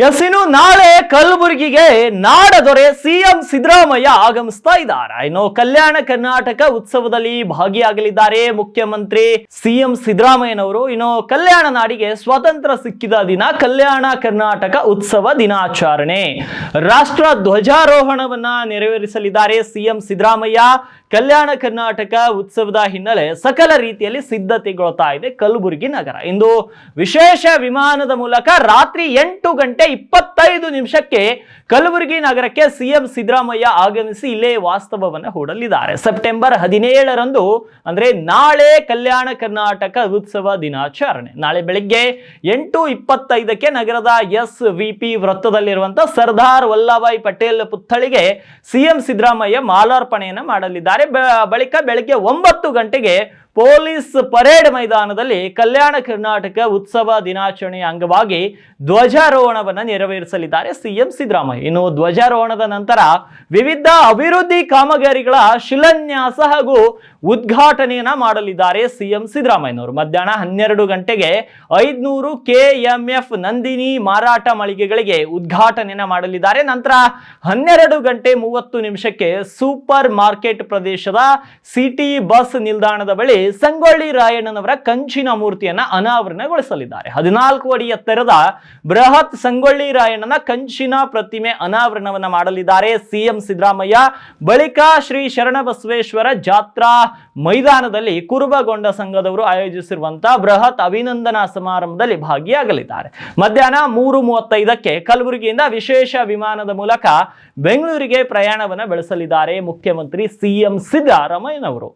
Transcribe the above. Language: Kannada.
ಇನ್ನು ನಾಳೆ ಕಲಬುರಗಿಗೆ ನಾಡದೊರೆ ಸಿಎಂ ಸಿದ್ದರಾಮಯ್ಯ ಆಗಮಿಸ್ತಾ ಇದ್ದಾರೆ. ಇನ್ನು ಕಲ್ಯಾಣ ಕರ್ನಾಟಕ ಉತ್ಸವದಲ್ಲಿ ಭಾಗಿಯಾಗಲಿದ್ದಾರೆ ಮುಖ್ಯಮಂತ್ರಿ ಸಿಎಂ ಸಿದ್ದರಾಮಯ್ಯನವರು. ಇನ್ನು ಕಲ್ಯಾಣ ನಾಡಿಗೆ ಸ್ವಾತಂತ್ರ್ಯ ಸಿಕ್ಕಿದ ದಿನ ಕಲ್ಯಾಣ ಕರ್ನಾಟಕ ಉತ್ಸವ ದಿನಾಚರಣೆ. ರಾಷ್ಟ್ರ ಧ್ವಜಾರೋಹಣವನ್ನ ನೆರವೇರಿಸಲಿದ್ದಾರೆ ಸಿಎಂ ಸಿದ್ದರಾಮಯ್ಯ. ಕಲ್ಯಾಣ ಕರ್ನಾಟಕ ಉತ್ಸವದ ಹಿನ್ನೆಲೆ ಸಕಲ ರೀತಿಯಲ್ಲಿ ಸಿದ್ಧತೆಗೊಳ್ತಾ ಇದೆ ಕಲಬುರಗಿ ನಗರ. ಇಂದು ವಿಶೇಷ ವಿಮಾನದ ಮೂಲಕ ರಾತ್ರಿ ಎಂಟು ಗಂಟೆ ಇಪ್ಪತ್ತೈದು ನಿಮಿಷಕ್ಕೆ ಕಲಬುರಗಿ ನಗರಕ್ಕೆ ಸಿಎಂ ಸಿದ್ದರಾಮಯ್ಯ ಆಗಮಿಸಿ ಇಲ್ಲೇ ವಾಸ್ತವವನ್ನು ಹೂಡಲಿದ್ದಾರೆ. ಸೆಪ್ಟೆಂಬರ್ ಹದಿನೇಳರಂದು, ಅಂದ್ರೆ ನಾಳೆ ಕಲ್ಯಾಣ ಕರ್ನಾಟಕ ಉತ್ಸವ ದಿನಾಚರಣೆ. ನಾಳೆ ಬೆಳಿಗ್ಗೆ ಎಂಟು ಇಪ್ಪತ್ತೈದಕ್ಕೆ ನಗರದ ಎಸ್ ವಿ ಪಿ ವೃತ್ತದಲ್ಲಿರುವಂತಹ ಸರ್ದಾರ್ ವಲ್ಲಭಾಯ್ ಪಟೇಲ್ ಪುತ್ಥಳಿಗೆ ಸಿಎಂ ಸಿದ್ದರಾಮಯ್ಯ ಮಾಲಾರ್ಪಣೆಯನ್ನು ಮಾಡಲಿದ್ದಾರೆ. ಬಳಿಕ ಬೆಳಿಗ್ಗೆ ಒಂಬತ್ತು ಗಂಟೆಗೆ ಪೊಲೀಸ್ ಪರೇಡ್ ಮೈದಾನದಲ್ಲಿ ಕಲ್ಯಾಣ ಕರ್ನಾಟಕ ಉತ್ಸವ ದಿನಾಚರಣೆಯ ಅಂಗವಾಗಿ ಧ್ವಜಾರೋಹಣವನ್ನು ನೆರವೇರಿಸಲಿದ್ದಾರೆ ಸಿಎಂ ಸಿದ್ದರಾಮಯ್ಯ. ಇನ್ನು ಧ್ವಜಾರೋಹಣದ ನಂತರ ವಿವಿಧ ಅಭಿವೃದ್ಧಿ ಕಾಮಗಾರಿಗಳ ಶಿಲಾನ್ಯಾಸ ಹಾಗೂ ಉದ್ಘಾಟನೆಯನ್ನ ಮಾಡಲಿದ್ದಾರೆ ಸಿಎಂ ಸಿದ್ದರಾಮಯ್ಯನವರು. ಮಧ್ಯಾಹ್ನ ಹನ್ನೆರಡು ಗಂಟೆಗೆ ಐದ್ನೂರು ಕೆಎಂಎಫ್ ನಂದಿನಿ ಮಾರಾಟ ಮಳಿಗೆಗಳಿಗೆ ಉದ್ಘಾಟನೆಯನ್ನ ಮಾಡಲಿದ್ದಾರೆ. ನಂತರ ಹನ್ನೆರಡು ಗಂಟೆ ಮೂವತ್ತು ನಿಮಿಷಕ್ಕೆ ಸೂಪರ್ ಮಾರ್ಕೆಟ್ ಪ್ರದೇಶದ ಸಿಟಿ ಬಸ್ ನಿಲ್ದಾಣದ ಬಳಿ ಸಂಗೊಳ್ಳಿ ರಾಯಣ್ಣನವರ ಕಂಚಿನ ಮೂರ್ತಿಯನ್ನ ಅನಾವರಣಗೊಳಿಸಲಿದ್ದಾರೆ. ಹದಿನಾಲ್ಕು ಅಡಿ ಎತ್ತರದ ಬೃಹತ್ ಸಂಗೊಳ್ಳಿ ರಾಯಣ್ಣನ ಕಂಚಿನ ಪ್ರತಿಮೆ ಅನಾವರಣವನ್ನ ಮಾಡಲಿದ್ದಾರೆ. ಸಿಎಂ ಸಿದ್ದರಾಮಯ್ಯ, ಬಳಿಕ ಶ್ರೀ ಶರಣಬಸವೇಶ್ವರ ಜಾತ್ರಾ ಮೈದಾನದಲ್ಲಿ ಕುರುಬಗೊಂಡ ಸಂಘದವರು ಆಯೋಜಿಸಿರುವಂತಹ ಬೃಹತ್ ಅಭಿನಂದನಾ ಸಮಾರಂಭದಲ್ಲಿ ಭಾಗಿಯಾಗಲಿದ್ದಾರೆ. ಮಧ್ಯಾಹ್ನ ಮೂರು ಮೂವತ್ತೈದಕ್ಕೆ ಕಲಬುರಗಿಯಿಂದ ವಿಶೇಷ ವಿಮಾನದ ಮೂಲಕ ಬೆಂಗಳೂರಿಗೆ ಪ್ರಯಾಣವನ್ನು ಬೆಳೆಸಲಿದ್ದಾರೆ ಮುಖ್ಯಮಂತ್ರಿ ಸಿಎಂ ಸಿದ್ದರಾಮಯ್ಯನವರು.